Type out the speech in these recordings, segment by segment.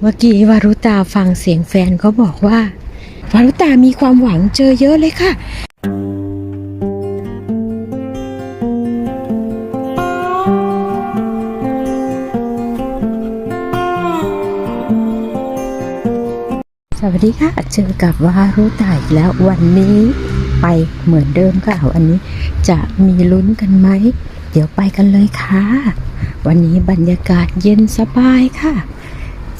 เมื่อกี้วารุตาฟังเสียงแฟนเขาบอกว่า วารุตามีความหวังเจอเยอะเลยค่ะ สวัสดีค่ะ เจอกับวารุตาอีกแล้ววันนี้ไปเหมือนเดิมค่ะวันนี้จะมีลุ้นกันไหม เดี๋ยวไปกันเลยค่ะ วันนี้บรรยากาศเย็นสบายค่ะ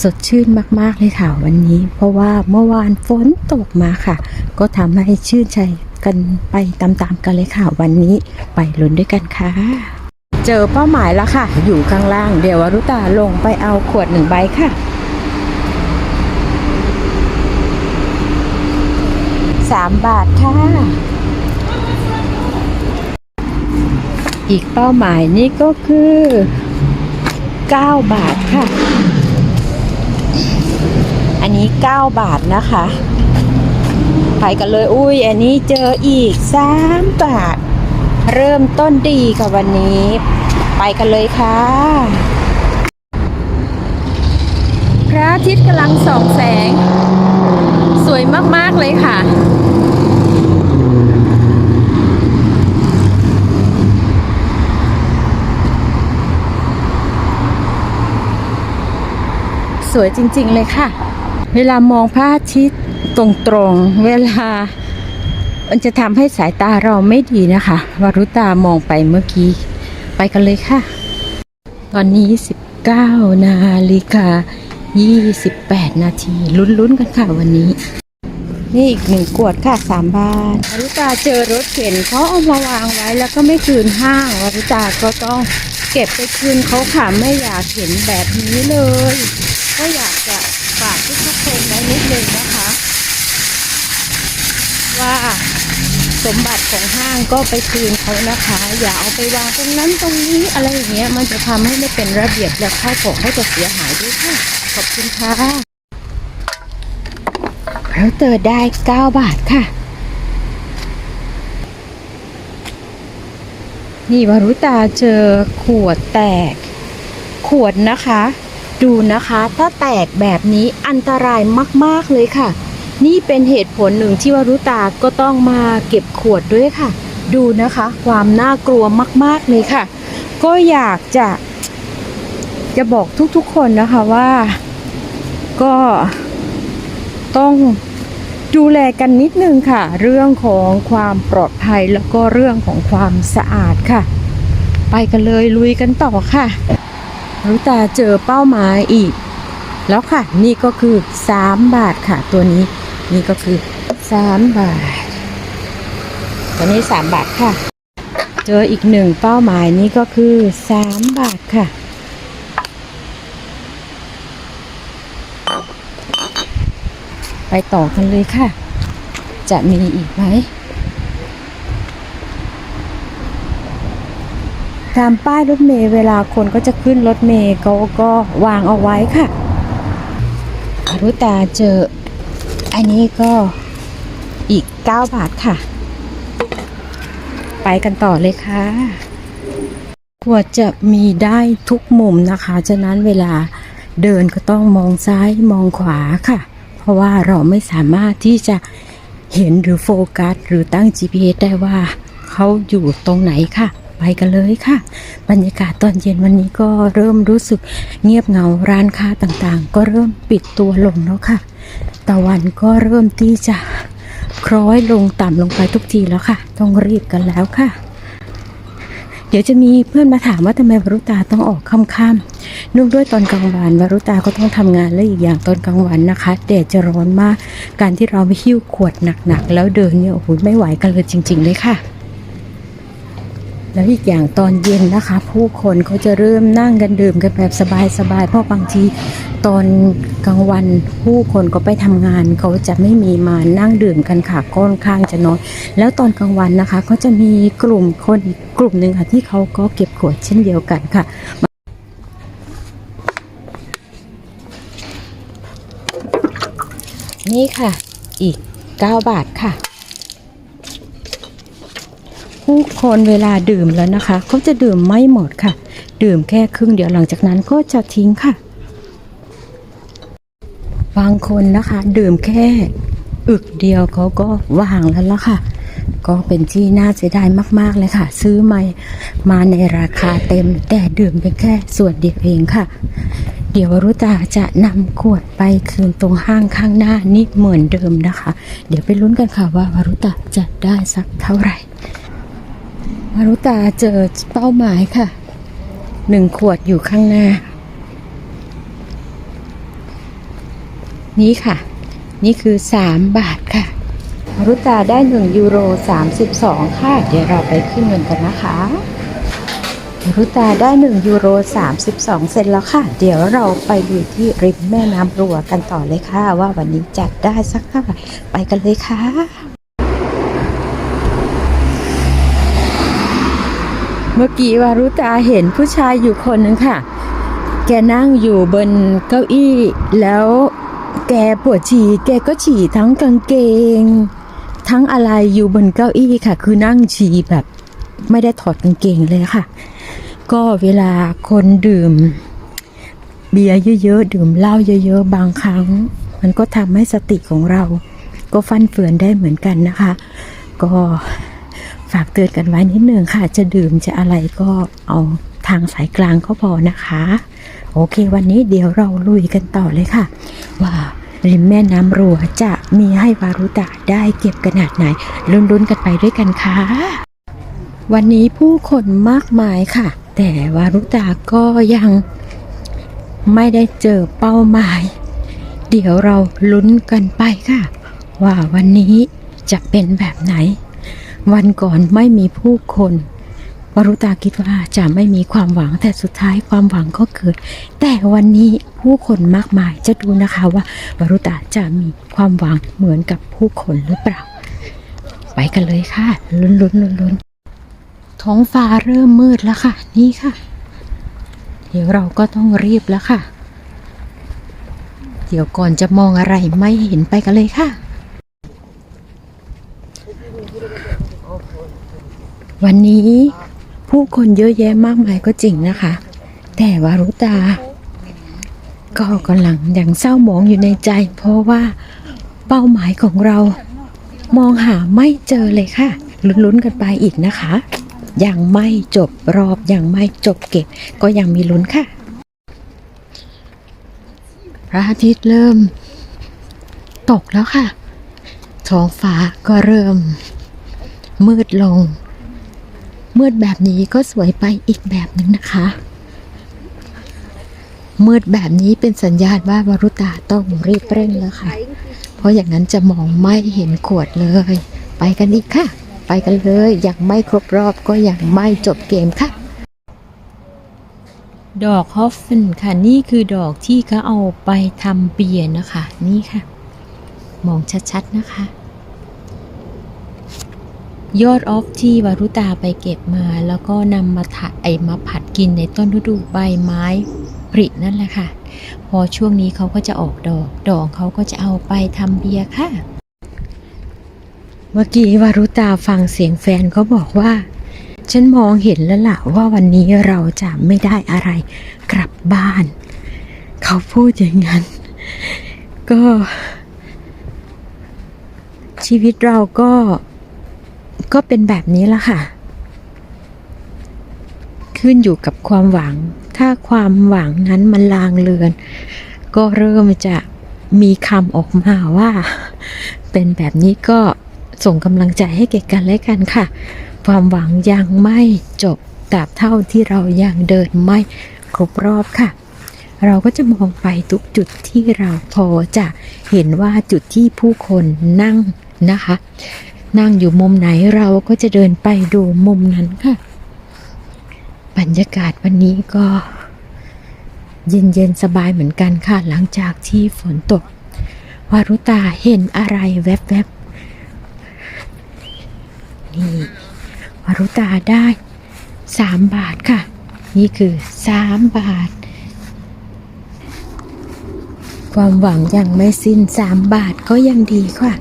สดชื่นมากๆเลยค่ะวันนี้ เพราะว่าเมื่อวานฝนตกมาค่ะ ก็ทำให้ชื่นใจกันไปตามๆกันเลยค่ะ วันนี้ไปลุ้นด้วยกันค่ะ เจอเป้าหมายแล้วค่ะ อยู่ข้างล่างเดี๋ยววรุตาลงไปเอาขวดหนึ่งใบค่ะสามบาทค่ะ อีกเป้าหมายนี้ก็คือ 9 บาทค่ะ อันนี้ 9 บาทนะคะไปกันเลย อุ้ย อันนี้เจออีก 3 บาท เริ่มต้นดีกับวันนี้ ไปกันเลยค่ะ พระอาทิตย์กำลังส่องแสง สวยมาก ๆ เลยค่ะ วยจริง ๆ เลยค่ะ เวลามองพระอาทิตย์ตรงๆ เวลา มันจะทำให้สายตาเราไม่ดีนะคะวารุตามองไปเมื่อกี้ ไปกันเลยค่ะ ตอนนี้ 19 นาฬิกา 28 นาทีลุ้นๆกันค่ะวันนี้ นี่อีกหนึ่งขวดค่ะสามบาทวารุตาเจอรถเข็นเขาเอามาวางไว้แล้วก็ไม่คืนห้างวารุตาก็ต้องเก็บไปคืนเขาค่ะไม่อยากเห็นแบบนี้เลย ก็อยากจะฝากทุกๆคนไว้นิดนึงนะคะ ว่าสมบัติของห้างก็ไปคืนเขานะคะ อย่าเอาไปวางตรงนั้นตรงนี้อะไรอย่างเงี้ย มันจะทำให้ไม่เป็นระเบียบและข้าวของก็จะเสียหายด้วยค่ะขอบคุณค่ะเราเติร์ได้ 9 บาทค่ะ นี่วารุตาเจอขวดแตก ขวดนะคะ ดูนะคะ ถ้าแตกแบบนี้อันตรายมาก ๆ เลยค่ะ นี่เป็นเหตุผลหนึ่งที่วารุตาก็ต้องมาเก็บขวดด้วยค่ะ ดูนะคะ ความน่ากลัวมาก ๆ เลยค่ะ ก็อยากจะ จะบอกทุกๆคนนะคะว่าก็ต้องดูแลกันนิดนึงค่ะ เรื่องของความปลอดภัยแล้วก็เรื่องของความสะอาดค่ะ ไปกันเลยลุยกันต่อค่ะ รู้ตาเจอเป้าหมายอีก แล้วค่ะ นี่ก็คือ 3 บาทค่ะ ตัวนี้ นี่ก็คือ 3 บาท ตัวนี้ 3 บาทค่ะ เจออีกหนึ่งเป้าหมายนี่ก็คือ 3 บาทค่ะ ไปต่อกันเลยค่ะ จะมีอีกไหม ตามป้ายรถเมล์เวลาคนก็จะขึ้นรถเมล์เขาก็วางเอาไว้ค่ะอารุตาเจอ อันนี้ก็อีก 9 บาทค่ะ ไปกันต่อเลยค่ะควรจะมีได้ทุกมุมนะคะ ฉะนั้นเวลาเดินก็ต้องมองซ้ายมองขวาค่ะ เพราะว่าเราไม่สามารถที่จะเห็นหรือโฟกัส หรือตั้ง GPS ได้ว่าเขาอยู่ตรงไหนค่ะ ไปกันเลยค่ะ บรรยากาศตอนเย็นวันนี้ก็เริ่มรู้สึกเงียบเหงาร้านค้าต่างๆ ก็เริ่มปิดตัวลงแล้วค่ะ ตะวันก็เริ่มที่จะคล้อยลงต่ำลงไปทุกทีแล้วค่ะ ต้องรีบกันแล้วค่ะ เดี๋ยวจะมีเพื่อนมาถามว่าทำไมวรุตาต้องออกค่ำๆนื่งด้วยตอนกลางวันวรุตาก็ต้องทำงานและอีกอย่างตอนกลางวันนะคะแดดจะร้อนมาก การที่เราไปหิ้วขวดหนักๆ แล้วเดินเนี่ยโอ้โหไม่ไหวกันเลยจริง ๆ เลยค่ะ แล้วอีกอย่างตอนเย็นนะคะ ผู้คนเขาจะเริ่มนั่งกันดื่มกันแบบสบายๆเพราะบางทีตอนกลางวันผู้คนก็ไปทำงานเขาจะไม่มีมานั่งดื่มกันค่ะค่อนข้างจะน้อยแล้วตอนกลางวันนะคะก็จะมีกลุ่มคนอีกกลุ่มหนึ่งค่ะที่เขาก็เก็บขวดเช่นเดียวกันค่ะนี่ค่ะ อีก 9 บาทค่ะ ผู้คนเวลาดื่มแล้วนะคะเขาจะดื่มไม่หมดค่ะ ดื่มแค่ครึ่งเดียวหลังจากนั้นก็จะทิ้งค่ะ บางคนนะคะ ดื่มแค่อึกเดียวเขาก็วางแล้วละค่ะ ก็เป็นที่น่าเสียดายมาก ๆ เลยค่ะ ซื้อใหม่มาในราคาเต็ม แต่ดื่มเพียงแค่ส่วนเดียวเองค่ะ เดี๋ยววรุตาจะนำขวดไปคืนตรงห้างข้างหน้านี่เหมือนเดิมนะคะ เดี๋ยวไปลุ้นกันค่ะว่าวรุตาจะได้สักเท่าไหร่ วรุตาเจอเป้าหมายค่ะหนึ่งขวดอยู่ข้างหน้า นี่ค่ะ นี่คือ3บาทค่ะวรุตาได้1ยูโร32ค่ะ เดี๋ยวเราไปขึ้นเงินกันนะคะวรุตาได้1ยูโร32เซนแล้วค่ะ เดี๋ยวเราไปดูที่ริมแม่น้ำรัวกันต่อเลยค่ะ ว่าวันนี้จัดได้สักเท่าไหร่ไปกันเลยค่ะ เมื่อกี้วารุตาเห็นผู้ชายอยู่คนหนึ่งค่ะ แกนั่งอยู่บนเก้าอี้ แล้วแกปวดฉี่ แกก็ฉี่ทั้งกางเกง ทั้งอะไรอยู่บนเก้าอี้ค่ะ คือนั่งฉี่แบบไม่ได้ถอดกางเกงเลยค่ะ ก็เวลาคนดื่ม เบียร์เยอะๆ ดื่มเหล้าเยอะๆ บางครั้ง มันก็ทำให้สติของเรา ก็ฟันเฟือนได้เหมือนกันนะคะ ก็ากเตือนกันไว้นิดนึงค่ะ จะดื่มจะอะไรก็เอาทางสายกลางก็พอนะคะ โอเค วันนี้เดี๋ยวเราลุยกันต่อเลยค่ะ ว่าริมแม่น้ำรัวจะมีให้วารุตะได้เก็บขนาดไหนลุ้นๆกันไปด้วยกันค่ะ วันนี้ผู้คนมากมายค่ะ แต่วารุตาก็ยังไม่ได้เจอเป้าหมาย เดี๋ยวเราลุ้นกันไปค่ะ ว่าวันนี้จะเป็นแบบไหน วันก่อนไม่มีผู้คนวรุตาคิดว่าจะไม่มีความหวังแต่สุดท้ายความหวังก็เกิด แต่วันนี้ผู้คนมากมายจะดูนะคะว่าวรุตาจะมีความหวังเหมือนกับผู้คนหรือเปล่า ไปกันเลยค่ะลุ้นลุ้นลุ้นลุ้นท้องฟ้าเริ่มมืดแล้วค่ะ นี่ค่ะ เดี๋ยวเราก็ต้องรีบแล้วค่ะ เดี๋ยวก่อนจะมองอะไรไม่เห็นไปกันเลยค่ะ วันนี้ผู้คนเยอะแยะมากมายก็จริงนะคะ แต่วารุตา ก็กำลังอยังเศร้าหมองอยู่ในใจ เพราะว่าเป้าหมายของเรามองหาไม่เจอเลยค่ะ ลุ้นๆกันไปอีกนะคะ ยังไม่จบรอบยังไม่จบเก็บ ก็ยังมีลุ้นค่ะ พระอาทิตย์เริ่ม ตกแล้วค่ะ ท้องฟ้าก็เริ่ม มืดลง มืดแบบนี้ก็สวยไปอีกแบบหนึ่งนะคะ มืดแบบนี้เป็นสัญญาณว่าวรุตาต้องรีบเร่งแล้วค่ะ เพราะอย่างนั้นจะมองไม่เห็นขวดเลย ไปกันอีกค่ะ ไปกันเลยยังไม่ครบรอบก็ยังไม่จบเกมค่ะ ดอกฮอฟเฟนค่ะนี่คือดอกที่เขาเอาไปทำเบียร์นะคะ นี่ค่ะ มองชัดๆนะคะ ยอดออฟที่วารุตาไปเก็บมา แล้วก็นำมาถัดไอมาผัดกินในต้นฤดูใบไม้ผลินั่นแหละค่ะ พอช่วงนี้เขาก็จะออกดอก ดอกเขาก็จะเอาไปทำเบียร์ค่ะ เมื่อกี้วารุตาฟังเสียงแฟนเขาบอกว่า ฉันมองเห็นแล้วล่ะว่าวันนี้เราจะไม่ได้อะไรกลับบ้าน เขาพูดอย่างนั้น ก็ ชีวิตเราก็ ก็เป็นแบบนี้ละค่ะ ขึ้นอยู่กับความหวัง ถ้าความหวังนั้นมันลางเลือน ก็เริ่มจะมีคำออกมาว่า เป็นแบบนี้ก็ส่งกำลังใจให้แก่กันและกันค่ะ ความหวังยังไม่จบตราบเท่าที่เรายังเดินไม่ครบรอบค่ะ เราก็จะมองไปทุกจุดที่เราพอจะเห็นว่าจุดที่ผู้คนนั่งนะคะ นั่งอยู่มุมไหนเราก็จะเดินไปดูมุมนั้นค่ะ บรรยากาศวันนี้ก็ เย็นๆสบายเหมือนกันค่ะหลังจากที่ฝนตก วารุตาเห็นอะไรแวบๆ นี่วารุตาได้สามบาทค่ะ นี่คือสามบาท ความหวังยังไม่สิ้นสามบาทก็ยังดีค่ะ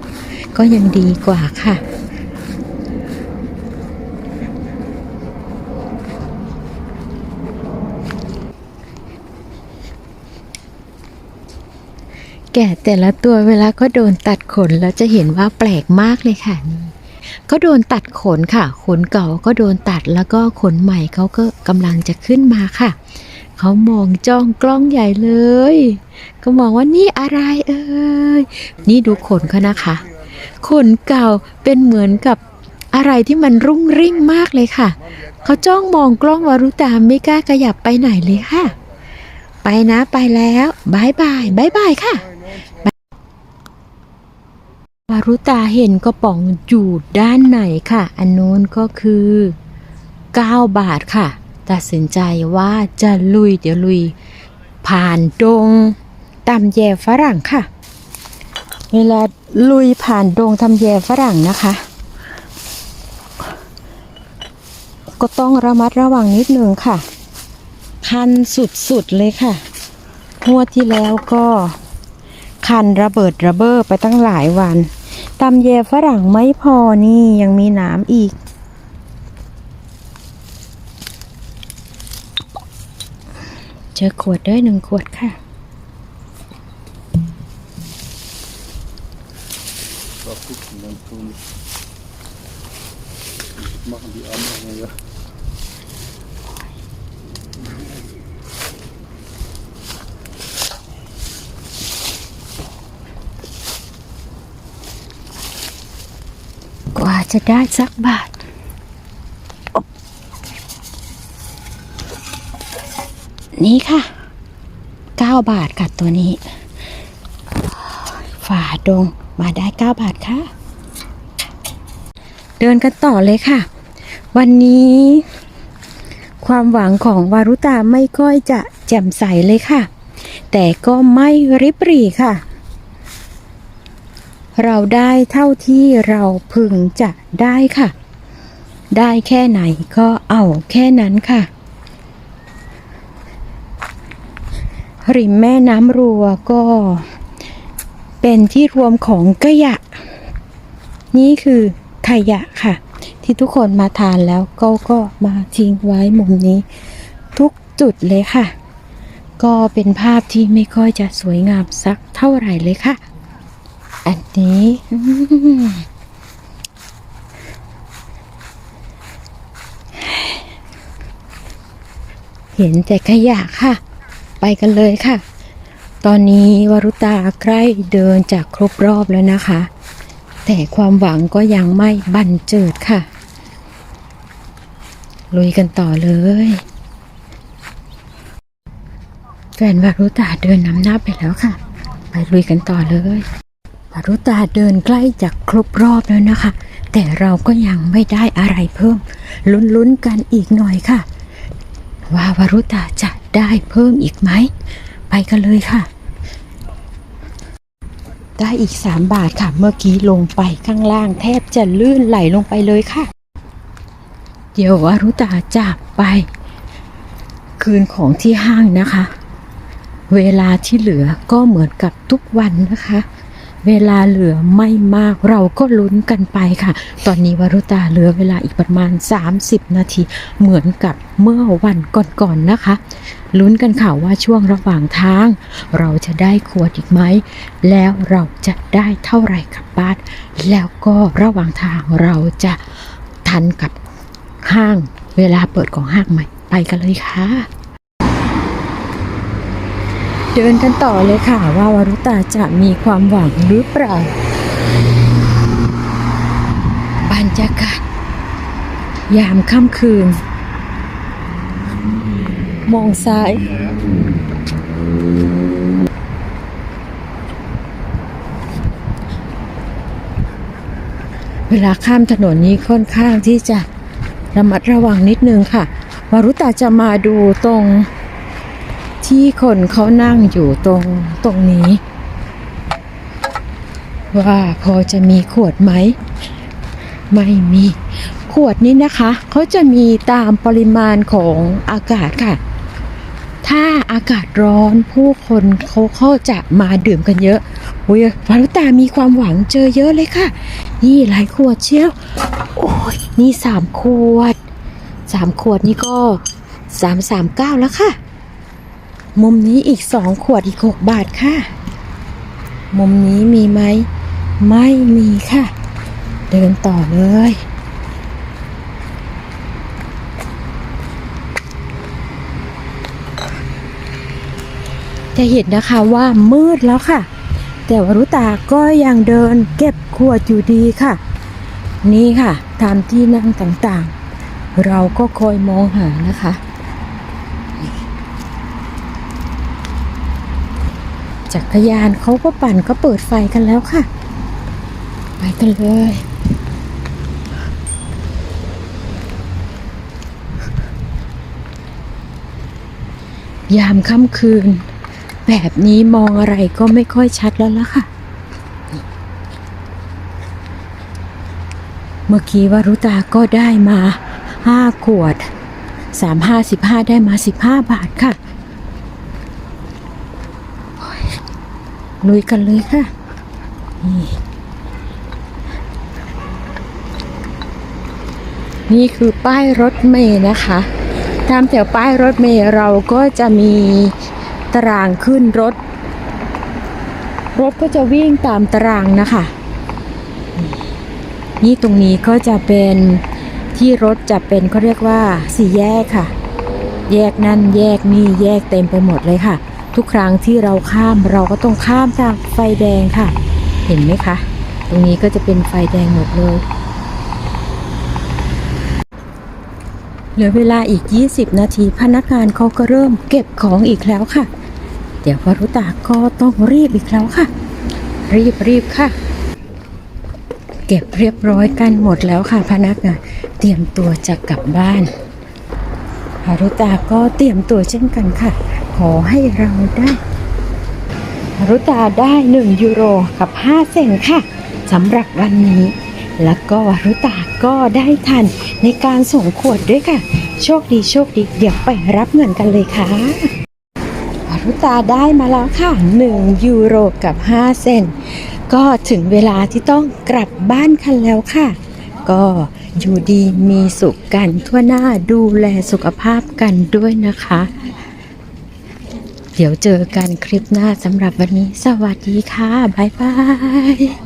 ก็ยังดีกว่าค่ะ แกะแต่ละตัวเวลาก็โดนตัดขนแล้วจะเห็นว่าแปลกมากเลยค่ะนี่ก็โดนตัดขนค่ะ ขนเก่าก็โดนตัดแล้วก็ขนใหม่เขาก็กำลังจะขึ้นมาค่ะ เขามองจ้องกล้องใหญ่เลย ก็มองว่านี่อะไรเอ่ย นี่ดูขนเขานะคะ ขนเก่าเป็นเหมือนกับอะไรที่มันรุ่งริ่งมากเลยค่ะ เขาจ้องมองกล้องวารุตาไม่กล้าขยับไปไหนเลยค่ะ ไปนะไปแล้วบายบายบายบายค่ะ วารุตาเห็นกระป๋องอยู่ด้านไหนค่ะ อันนู้นก็คือ 9 บาทค่ะ ตัดสินใจว่าจะลุยเดี๋ยวลุย ผ่านดงตำแย่ฝรั่งค่ะ เวลาลุยผ่านดงทำแยฝรั่งนะคะ ก็ต้องระมัดระวังนิดนึงค่ะ คันสุดๆเลยค่ะงวดที่แล้วก็คันระเบิดระเบ้อไปตั้งหลายวันตำแยฝรั่งไม่พอนี่ยังมีหน้ำอีก เจอขวดด้วยหนึ่งขวดค่ะ Machen die anderen ja. กว่าจะได้สักบาทนี่ค่ะ 9 บาทค่ะตัวนี้ ฝาดงมาได้ 9 บาทค่ะ เดินกันต่อเลยค่ะ วันนี้ ความหวังของวารุตาไม่ค่อยจะแจ่มใสเลยค่ะ แต่ก็ไม่ริบรี่ค่ะ เราได้เท่าที่เราพึงจะได้ค่ะ ได้แค่ไหนก็เอาแค่นั้นค่ะ ริมแม่น้ำรัวก็ เป็นที่รวมของขยะ นี่คือขยะค่ะ ที่ทุกคนมาทานแล้วก็ก็มาทิ้งไว้มุมนี้ ทุกจุดเลยค่ะ ก็เป็นภาพที่ไม่ค่อยจะสวยงามสักเท่าไหร่เลยค่ะ อันนี้เห็นแต่ขยะค่ะ ไปกันเลยค่ะ ตอนนี้วรุตาใกล้เดินจากครบรอบแล้วนะคะ แต่ความหวังก็ยังไม่บันเจิดค่ะ ลุยกันต่อเลยแฟนวารุตาเดินนำหน้าไปแล้วค่ะ ไปลุยกันต่อเลยวารุตาเดินใกล้จากครบรอบแล้วนะคะ แต่เราก็ยังไม่ได้อะไรเพิ่ม ลุ้นๆกันอีกหน่อยค่ะ ว่าวารุตาจะได้เพิ่มอีกไหม ไปกันเลยค่ะ ได้อีก 3 บาทค่ะ เมื่อกี้ลงไปข้างล่างแทบจะลื่นไหลลงไปเลยค่ะ เดี๋ยววารุตาจากไป คืนของที่ห้างนะคะ เวลาที่เหลือก็เหมือนกับทุกวันนะคะ เวลาเหลือไม่มากเราก็ลุ้นกันไปค่ะ ตอนนี้วารุตาเหลือเวลาอีกประมาณ 30 นาที เหมือนกับเมื่อวันก่อนๆนะคะ ลุ้นกันค่ะว่าช่วงระหว่างทาง เราจะได้ขวดอีกไหม แล้วเราจะได้เท่าไหร่กลับบ้าน แล้วก็ระหว่างทางเราจะทันกับ ห้าง เวลาเปิดของห้างไหม่ ไปกันเลยค่ะ เดินกันต่อเลยค่ะ ว่าวารุตาจะมีความหวังหรือเปล่าบรรยากาศยามค่ำคืน มองซ้าย เวลาข้ามถนนนี้ค่อนข้างที่จะ ระมัดระวังนิดนึงค่ะวารุตาจะมาดูตรงที่คนเขานั่งอยู่ตรงตรงนี้ ว่าพอจะมีขวดไหม ไม่มี ขวดนี้นะคะเขาจะมีตามปริมาณของอากาศค่ะ ถ้าอากาศร้อนผู้คนเขาเขาจะมาดื่มกันเยอะเว้ยวารุตามีความหวังเจอเยอะเลยค่ะ นี่หลายขวดเชียว โอ้ย นี่สามขวดสามขวดนี่ก็สามสามเก้าแล้วค่ะ มุมนี้อีกสองขวดอีกหกบาทค่ะ มุมนี้มีไหม ไม่มีค่ะ เดินต่อเลย จะเห็นนะคะว่ามืดแล้วค่ะ แต่วรุตาก็ยังเดินเก็บ ขวดอยู่ดีค่ะ นี่ค่ะ ตามที่นั่งต่างๆ เราก็คอยมองหานะคะจักรยานเขาก็ปั่นก็เปิดไฟกันแล้วค่ะ ไปกันเลย ยามค่ำคืน แบบนี้มองอะไรก็ไม่ค่อยชัดแล้วล่ะค่ะ เมื่อกี้วารุตาก็ได้มาห้าขวดสามห้าสิบห้าได้มาสิบห้าบาทค่ะลุยกันเลยค่ะนี่นี่คือป้ายรถเมย์นะคะ ตามแถวป้ายรถเมย์เราก็จะมีตารางขึ้นรถ รถก็จะวิ่งตามตารางนะคะ นี่ตรงนี้ก็จะเป็นที่รถจะเป็นเขาเรียกว่าสี่แยกค่ะ แยกนั่นแยกนี่แยกเต็มไปหมดเลยค่ะ ทุกครั้งที่เราข้ามเราก็ต้องข้ามทางไฟแดงค่ะ เห็นไหมคะ ตรงนี้ก็จะเป็นไฟแดงหมดเลยเหลือเวลาอีก 20 นาทีพนักงานเขาก็เริ่มเก็บของอีกแล้วค่ะ เดี๋ยววรุตาก็ต้องรีบอีกแล้วค่ะ รีบรีบค่ะ เก็บเรียบร้อยกันหมดแล้วค่ะพนักงานเตรียมตัวจะกลับบ้านฮารุตาก็เตรียมตัวเช่นกันค่ะ ขอให้เราได้ฮารุตาได้ 1 ยูโรกับ 5 เซนค่ะสำหรับวันนี้ แล้วก็ฮารุตาก็ได้ทันในการส่งขวดด้วยค่ะ โชคดีโชคดีเดี๋ยวไปรับเงินกันเลยค่ะฮารุตาได้มาแล้วค่ะ 1 ยูโรกับ 5 เซน ก็ถึงเวลาที่ต้องกลับบ้านกันแล้วค่ะ ก็อยู่ดีมีสุขกันทั่วหน้าดูแลสุขภาพกันด้วยนะคะ เดี๋ยวเจอกันคลิปหน้าสำหรับวันนี้ สวัสดีค่ะ บ๊ายบาย